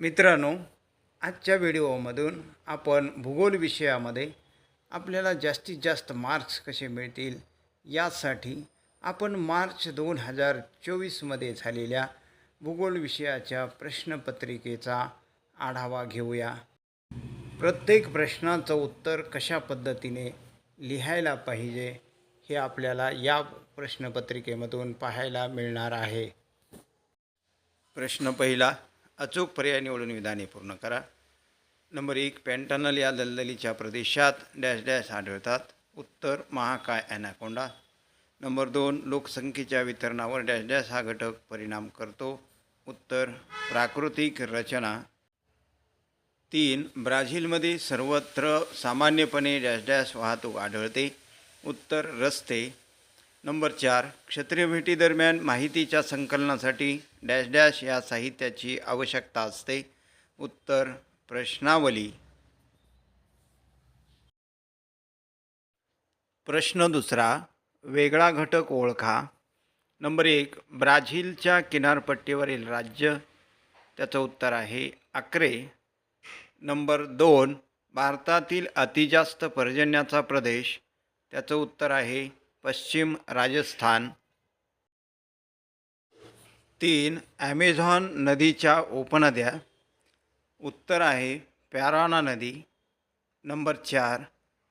मित्रांनो आजच्या व्हिडिओमधून आपण भूगोल विषयामध्ये आपल्याला जास्तीत जास्त मार्क्स कसे मिळतील यासाठी आपण मार्च दोन हजार चोवीसमध्ये झालेल्या भूगोल विषयाच्या प्रश्नपत्रिकेचा आढावा घेऊया. प्रत्येक प्रश्नाचं उत्तर कशा पद्धतीने लिहायला पाहिजे हे आपल्याला या प्रश्नपत्रिकेमधून पाहायला मिळणार आहे. प्रश्न पहिला अचूक पर्याय निवडून विधाने पूर्ण करा. नंबर एक पॅन्टनल या दलदलीच्या प्रदेशात डॅश डॅश आढळतात. उत्तर महाकाय ॲनाकोंडा नंबर दोन लोकसंख्येच्या वितरणावर डॅश डॅश हा घटक परिणाम करतो. उत्तर प्राकृतिक रचना. तीन ब्राझीलमध्ये सर्वत्र सामान्यपणे डॅश डॅश वाहतूक आढळते. उत्तर रस्ते. नंबर चार क्षत्रिय भेटीदरम्यान माहितीच्या संकलनासाठी डॅश डॅश या साहित्याची आवश्यकता असते. उत्तर प्रश्नावली. प्रश्न दुसरा वेगळा घटक ओळखा. नंबर एक ब्राझीलच्या किनारपट्टीवरील राज्य. त्याचं उत्तर आहे आक्रे नंबर दोन भारतातील अतिजास्त पर्जन्याचा प्रदेश. त्याचं उत्तर आहे पश्चिम राजस्थान. तीन ॲमेझॉन नदीच्या उपनद्या. उत्तर आहे प्याराना नदी. नंबर चार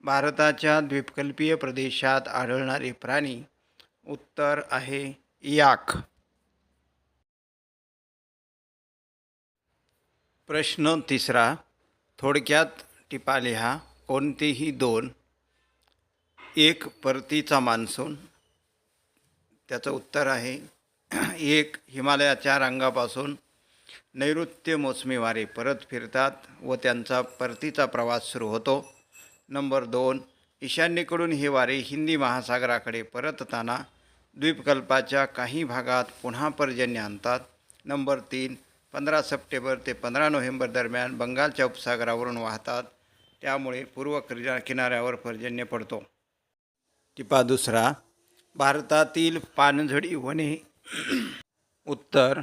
भारताच्या द्वीपकल्पीय प्रदेशात आढळणारे प्राणी. उत्तर आहे याक. प्रश्न तिसरा थोडक्यात टिपा लिहा कोणतेही दोन एक परतीचा मान्सून. त्याचं उत्तर आहे एक हिमालयाच्या रांगापासून नैऋत्य मोसमी वारे परत फिरतात व त्यांचा परतीचा प्रवास सुरू होतो. नंबर दोन ईशान्येकडून हे वारे हिंदी महासागराकडे परतताना द्वीपकल्पाच्या काही भागात पुन्हा पर्जन्य आणतात. नंबर तीन पंधरा सप्टेंबर ते पंधरा नोव्हेंबर दरम्यान बंगालच्या उपसागरावरून वाहतात. त्यामुळे पूर्व किनाऱ्यावर पर्जन्य पडतो. टिपा दुसरा भारतातील पानझडी वने. उत्तर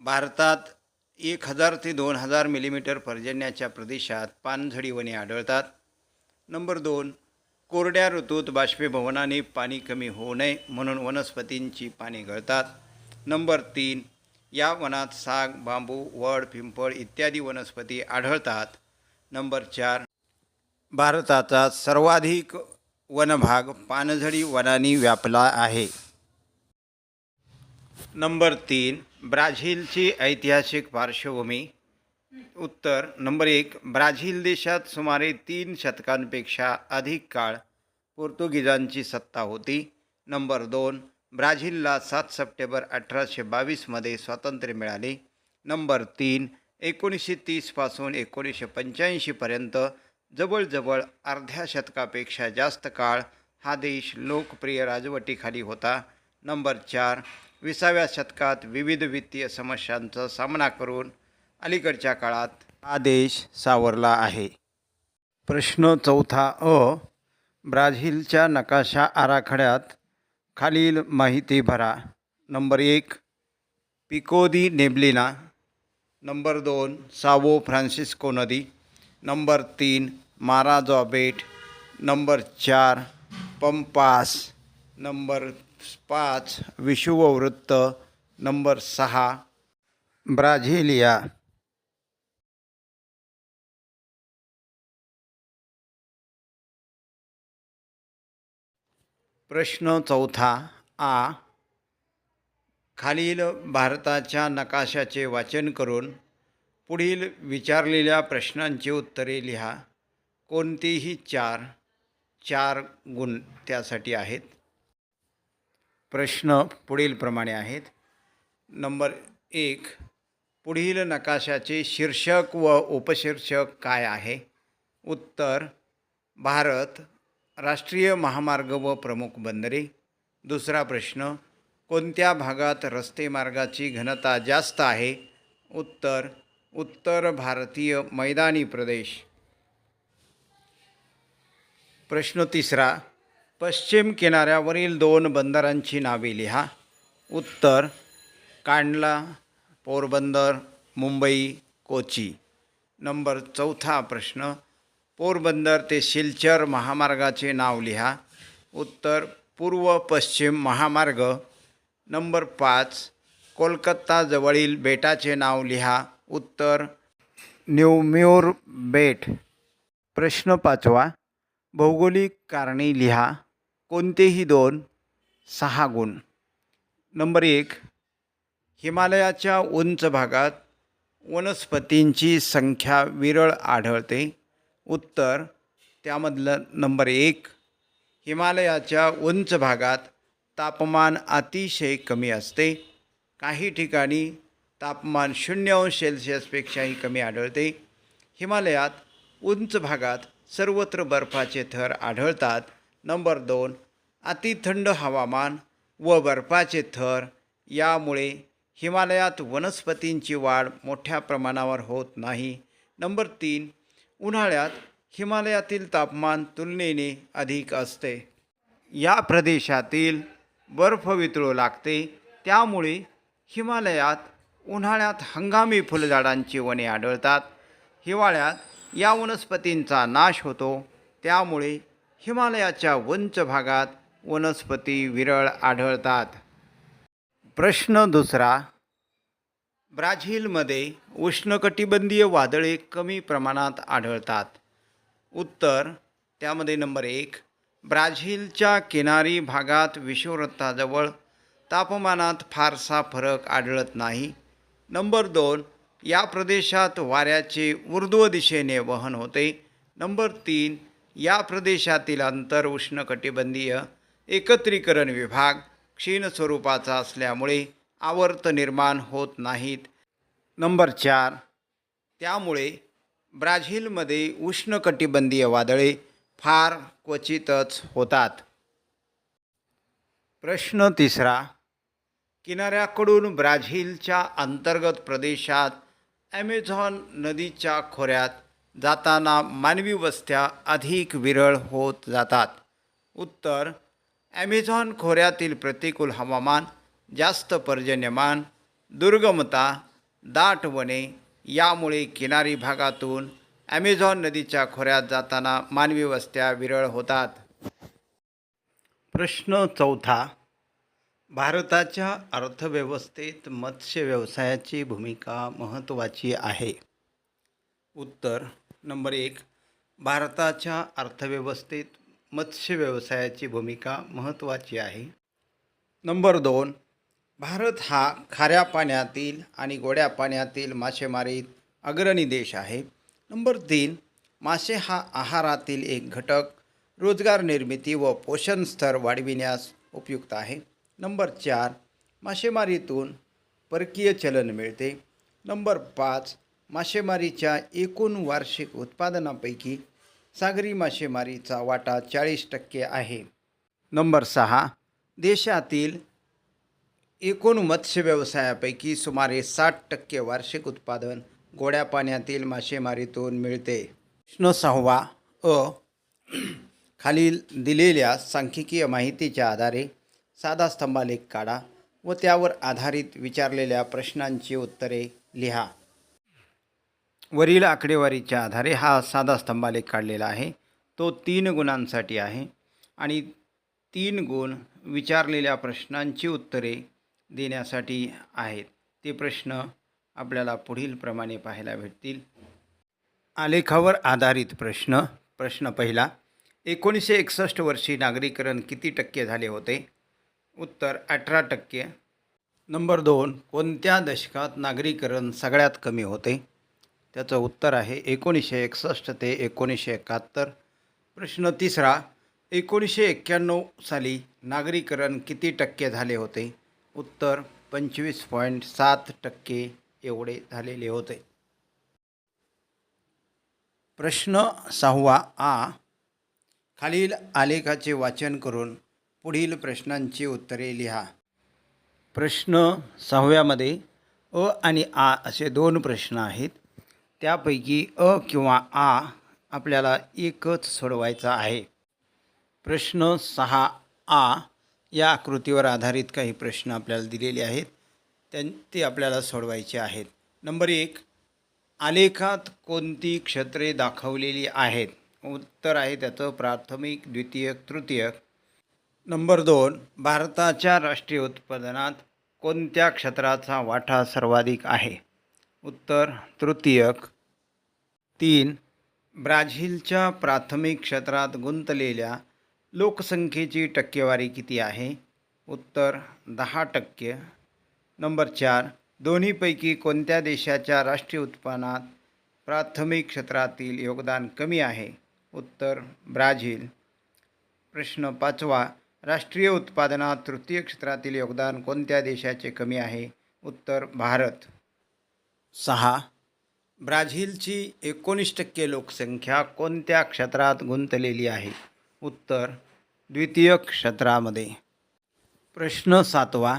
भारतात एक हजार ते दोन हजार मिलीमीटर पर्जन्याच्या प्रदेशात पानझडी वने आढळतात. नंबर दोन कोरड्या ऋतूत बाष्पीभवनाने पाणी कमी होऊ नये म्हणून वनस्पतींची पाने गळतात. नंबर तीन या वनात साग बांबू वड पिंपळ इत्यादी वनस्पती आढळतात. नंबर चार भारताचा सर्वाधिक वनभाग पानझडी वनांनी व्यापला आहे. नंबर तीन ब्राझीलची ऐतिहासिक पार्श्वभूमी. उत्तर नंबर एक ब्राझील देशात सुमारे तीन शतकांपेक्षा अधिक काळ पोर्तुगीजांची सत्ता होती. नंबर दोन ब्राझीलला सात सप्टेंबर अठराशे बावीसमध्ये स्वातंत्र्य मिळाले. नंबर तीन एकोणीसशे तीसपासून एकोणीसशे पंच्याऐंशीपर्यंत जवळजवळ अर्ध्या शतकापेक्षा जास्त काळ हा देश लोकप्रिय राजवटीखाली होता. नंबर चार विसाव्या शतकात विविध वित्तीय समस्यांचा सामना करून अलीकडच्या काळात हा देश सावरला आहे. प्रश्न चौथा अ ब्राझीलच्या नकाशा आराखड्यात खालील माहिती भरा. नंबर एक पिकोदी नेब्लिना. नंबर दोन सावो फ्रान्सिस्को नदी. नंबर तीन महाराजा बेट नंबर चार पंपास नंबर पाच विषुववृत्त नंबर सहा ब्राझिलिया. प्रश्न चौथा आ खालील भारताच्या नकाशाचे वाचन करून पुढील विचारलेल्या प्रश्नांची उत्तरे लिहा. कोणतीही चार चार गुण त्यासाठी आहेत. प्रश्न पुढीलप्रमाणे आहेत. नंबर एक पुढील नकाशाचे शीर्षक व उपशीर्षक काय आहे? उत्तर भारत राष्ट्रीय महामार्ग व प्रमुख बंदरे. दुसरा प्रश्न कोणत्या भागात रस्ते मार्गाची घनता जास्त आहे? उत्तर उत्तर भारतीय मैदानी प्रदेश. प्रश्न तिसरा पश्चिम किनाऱ्यावरील दोन बंदरांची नावे लिहा. उत्तर कांडला पोरबंदर मुंबई कोची. नंबर चौथा प्रश्न पोरबंदर ते सिलचर महामार्गाचे नाव लिहा. उत्तर पूर्व पश्चिम महामार्ग. नंबर पाच कोलकाता जवळील बेटाचे नाव लिहा. उत्तर न्यूम्यूर बेट. प्रश्न पाचवा भौगोलिक कारणे लिहा. कोणतेही दोन सहा गुण. नंबर एक हिमालयाच्या उंच भागात वनस्पतींची संख्या विरळ आढळते. उत्तर त्यामधलं नंबर एक हिमालयाच्या उंच भागात तापमान अतिशय कमी असते. काही ठिकाणी तापमान शून्य अंश सेल्सिअसपेक्षाही कमी आढळते. हिमालयात उंच भागात सर्वत्र बर्फाचे थर आढळतात. नंबर दोन अतिथंड हवामान व बर्फाचे थर. यामुळे हिमालयात वनस्पतींची वाढ मोठ्या प्रमाणावर होत नाही. नंबर तीन उन्हाळ्यात हिमालयातील तापमान तुलनेने अधिक असते. या प्रदेशातील बर्फ वितळू लागते. त्यामुळे हिमालयात उन्हाळ्यात हंगामी फुलझाडांची वने आढळतात. हिवाळ्यात या वनस्पतींचा नाश होतो. त्यामुळे हिमालयाच्या वंच भागात वनस्पती विरळ आढळतात. प्रश्न दुसरा ब्राझीलमध्ये उष्णकटिबंधीय वादळे कमी प्रमाणात आढळतात. उत्तर त्यामध्ये नंबर एक ब्राझीलच्या किनारी भागात विषुववृत्ताजवळ तापमानात फारसा फरक आढळत नाही. नंबर दोन या प्रदेशात वाऱ्याचे ऊर्ध्व दिशेने वहन होते. नंबर तीन या प्रदेशातील अंतर उष्णकटिबंधीय एकत्रीकरण विभाग क्षीण स्वरूपाचा असल्यामुळे आवर्त निर्माण होत नाहीत. नंबर चार त्यामुळे ब्राझीलमध्ये उष्णकटिबंधीय वादळे फार क्वचितच होतात. प्रश्न तिसरा किनाऱ्याकडून ब्राझीलच्या अंतर्गत प्रदेशात ॲमेझॉन नदीच्या खोऱ्यात जाताना मानवी वस्त्या अधिक विरळ होत जातात. उत्तर ॲमेझॉन खोऱ्यातील प्रतिकूल हवामान जास्त पर्जन्यमान दुर्गमता दाट वने यामुळे किनारी भागातून ॲमेझॉन नदीच्या खोऱ्यात जाताना मानवी वस्त्या विरळ होतात. प्रश्न चौथा भारताच्या अर्थव्यवस्थेत मत्स्य व्यवसायाची भूमिका महत्त्वाची आहे. उत्तर नंबर एक भारताच्या अर्थव्यवस्थेत मत्स्य व्यवसायाची भूमिका महत्त्वाची आहे. नंबर दोन भारत हा खाऱ्या पाण्यातील आणि गोड्या पाण्यातील मासेमारीत अग्रणी देश आहे. नंबर तीन मासे हा आहारातील एक घटक रोजगार निर्मिती व पोषण स्तर वाढविण्यास उपयुक्त आहे. नंबर चार मासेमारीतून परकीय चलन मिळते. नंबर पाच मासेमारीच्या एकूण वार्षिक उत्पादनापैकी सागरी मासेमारीचा वाटा चाळीस टक्के आहे. नंबर सहा देशातील एकूण मत्स्य व्यवसायापैकी सुमारे साठ टक्के वार्षिक उत्पादन गोड्या पाण्यातील मासेमारीतून मिळते. प्रश्न सहावा अ खालील दिलेल्या सांख्यिकीय माहितीच्या आधारे साधा स्तंभालेख काढा व त्यावर आधारित विचारलेल्या प्रश्नांची उत्तरे लिहा. वरील आकडेवारीच्या आधारे हा साधा स्तंभालेख काढलेला आहे. तो तीन गुणांसाठी आहे आणि तीन गुण विचारलेल्या प्रश्नांची उत्तरे देण्यासाठी आहेत. ते प्रश्न आपल्याला पुढील प्रमाणे पाहायला भेटतील. आलेखावर आधारित प्रश्न. प्रश्न पहिला एकोणीसशे एकसष्ट वर्षी नागरीकरण किती टक्के झाले होते? उत्तर अठरा टक्के. नंबर दोन कोणत्या दशकात नागरीकरण सगळ्यात कमी होते? त्याचं उत्तर आहे एकोणीसशे एकसष्ट ते एकोणीसशे एकाहत्तर. प्रश्न तिसरा एकोणीसशे एक्क्याण्णव साली नागरीकरण किती टक्के झाले होते? उत्तर पंचवीस पॉईंट सात टक्के एवढे झालेले होते. प्रश्न सहावा आ खालील आलेखाचे वाचन करून पुढील प्रश्नांची उत्तरे लिहा. प्रश्न सहाव्यामध्ये अ आणि आ असे दोन प्रश्न आहेत. त्यापैकी अ किंवा आ आपल्याला एकच सोडवायचा आहे. प्रश्न सहा आ या आकृतीवर आधारित काही प्रश्न आपल्याला दिलेले आहेत. त्यां ते आपल्याला सोडवायचे आहेत. नंबर एक आलेखात कोणती क्षेत्रे दाखवलेली आहेत? उत्तर आहे त्याचं प्राथमिक द्वितीयक तृतीयक. नंबर दोन भारताच्या राष्ट्रीय उत्पादनात कोणत्या क्षेत्राचा वाटा सर्वाधिक आहे? उत्तर तृतीयक. तीन ब्राझीलच्या प्राथमिक क्षेत्रात गुंतलेल्या लोकसंख्येची टक्केवारी किती आहे? उत्तर दहा टक्के. नंबर चार दोन्हीपैकी कोणत्या देशाच्या राष्ट्रीय उत्पन्नात प्राथमिक क्षेत्रातील योगदान कमी आहे? उत्तर ब्राझील. प्रश्न पाचवा राष्ट्रीय उत्पादनात तृतीय क्षेत्रातील योगदान कोणत्या देशाचे कमी आहे? उत्तर भारत. सहा. ब्राझीलची एकोणीस टक्के लोकसंख्या कोणत्या क्षेत्रात गुंतलेली आहे? उत्तर द्वितीय क्षेत्रामध्ये. प्रश्न सातवा.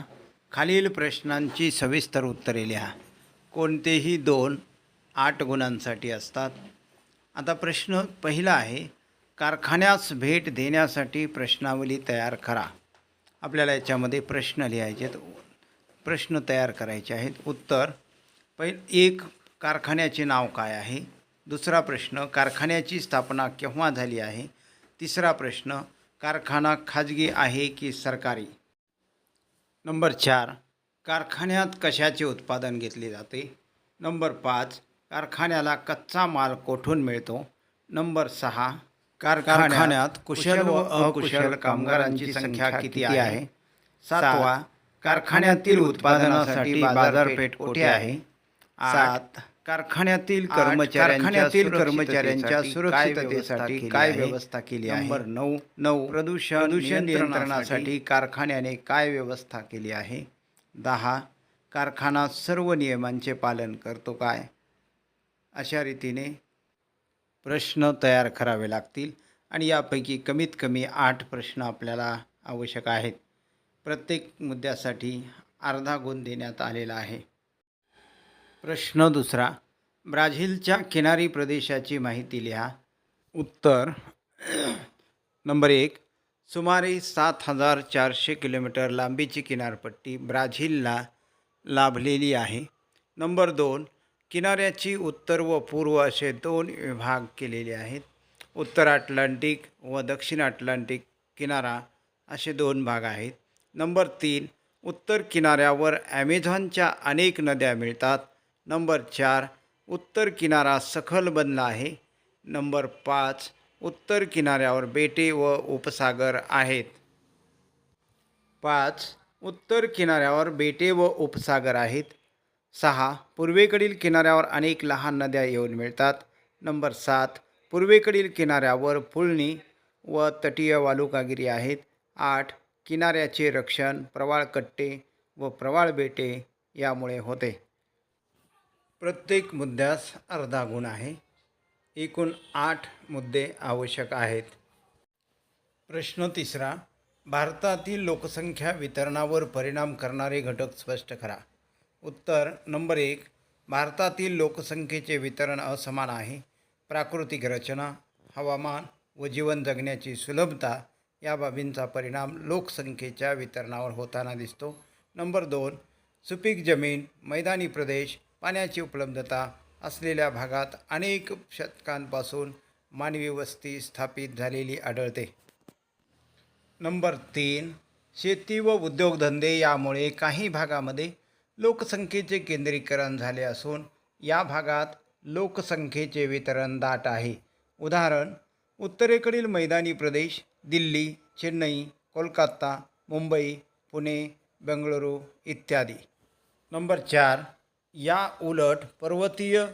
खालील प्रश्नांची सविस्तर उत्तरे लिहा. कोणतेही दोन आठ गुणांसाठी असतात. आता प्रश्न पहिला आहे कारखान्यास भेट देण्यासाठी प्रश्नावली तयार करा. आपल्याला याच्यामध्ये प्रश्न लिहायचे आहेत. प्रश्न तयार करायचे आहेत. उत्तर. पहिल एक कारखान्याचे नाव काय आहे? दुसरा प्रश्न कारखान्याची स्थापना केव्हा झाली आहे? तिसरा प्रश्न कारखाना खाजगी आहे की सरकारी? नंबर चार कारखान्यात कशाचे उत्पादन घेतले जाते? नंबर पाच कारखान्याला कच्चा माल कोठून मिळतो? नंबर सहा कारखान्यात कुशल व अकुशल कामगारांची संख्या किती आहे? सातवा कारखान्यातील उत्पादनासाठी बाजारपेठ कुठे आहे? सात. कारखान्यातील कर्मचाऱ्यांच्या कर्मचाऱ्यांच्या सुरक्षिततेसाठी काय व्यवस्था केली आहे? नंबर नऊ. नऊ. प्रदूषण प्रदूषण नियंत्रणासाठी कारखान्याने काय व्यवस्था केली आहे? दहा. कारखाना सर्व नियमांचे पालन करतो काय? अशा रीतीने प्रश्न तयार करावे लागतील आणि यापैकी कमीत कमी आठ प्रश्न आपल्याला आवश्यक आहेत. प्रत्येक मुद्द्यासाठी अर्धा गुण देण्यात आलेला आहे. प्रश्न दुसरा ब्राझीलच्या किनारी प्रदेशाची माहिती लिहा. उत्तर नंबर एक सुमारे सात हजार चारशे किलोमीटर लांबीची किनारपट्टी ब्राझीलला लाभलेली आहे. नंबर दोन किनाऱ्याची उत्तर व पूर्व असे दोन विभाग केलेले आहेत. उत्तर अटलांटिक व दक्षिण अटलांटिक किनारा असे दोन भाग आहेत. नंबर तीन उत्तर किनाऱ्यावर ॲमेझॉनच्या अनेक नद्या मिळतात. नंबर चार उत्तर किनारा सखल बनला आहे. नंबर पाच उत्तर किनाऱ्यावर बेटे व उपसागर आहेत. पाच उत्तर किनाऱ्यावर बेटे व उपसागर आहेत. सहा पूर्वेकडील किनाऱ्यावर अनेक लहान नद्या येऊन मिळतात. नंबर सात पूर्वेकडील किनाऱ्यावर फुलणी व तटीय वालुकागिरी आहेत. आठ किनाऱ्याचे रक्षण प्रवाळ कट्टे व प्रवाळ बेटे यामुळे होते. प्रत्येक मुद्द्यास अर्धा गुण आहे. एकूण आठ मुद्दे आवश्यक आहेत. प्रश्न तिसरा भारतातील लोकसंख्या वितरणावर परिणाम करणारे घटक स्पष्ट करा. उत्तर नंबर एक भारतातील लोकसंख्येचे वितरण असमान आहे. प्राकृतिक रचना हवामान व जीवन जगण्याची सुलभता या बाबींचा परिणाम लोकसंख्येच्या वितरणावर होताना दिसतो. नंबर दोन सुपीक जमीन मैदानी प्रदेश पाण्याची उपलब्धता असलेल्या भागात अनेक शतकांपासून मानवी वस्ती स्थापित झालेली आढळते. नंबर तीन शेती व उद्योगधंदे यामुळे काही भागामध्ये लोकसंख्येचे केंद्रीकरण झाले असून या भागात लोकसंख्येचे वितरण दाट आहे. उदाहरण उत्तरेकडील मैदानी प्रदेश दिल्ली चेन्नई कोलकाता मुंबई पुणे बेंगळुरू इत्यादी. नंबर चार या उलट पर्वतीय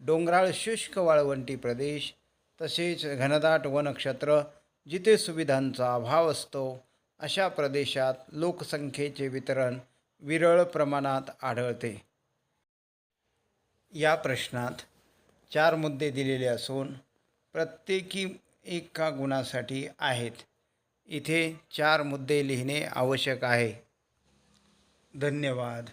डोंगराळ शुष्क वाळवंटी प्रदेश तसेच घनदाट वनक्षेत्र जिथे सुविधांचा अभाव असतो अशा प्रदेशात लोकसंख्येचे वितरण विरळ प्रमाणात आढळते. या प्रश्नात चार मुद्दे दिलेले असून प्रत्येकी एका गुणासाठी आहेत. इथे चार मुद्दे लिहिणे आवश्यक आहे. धन्यवाद.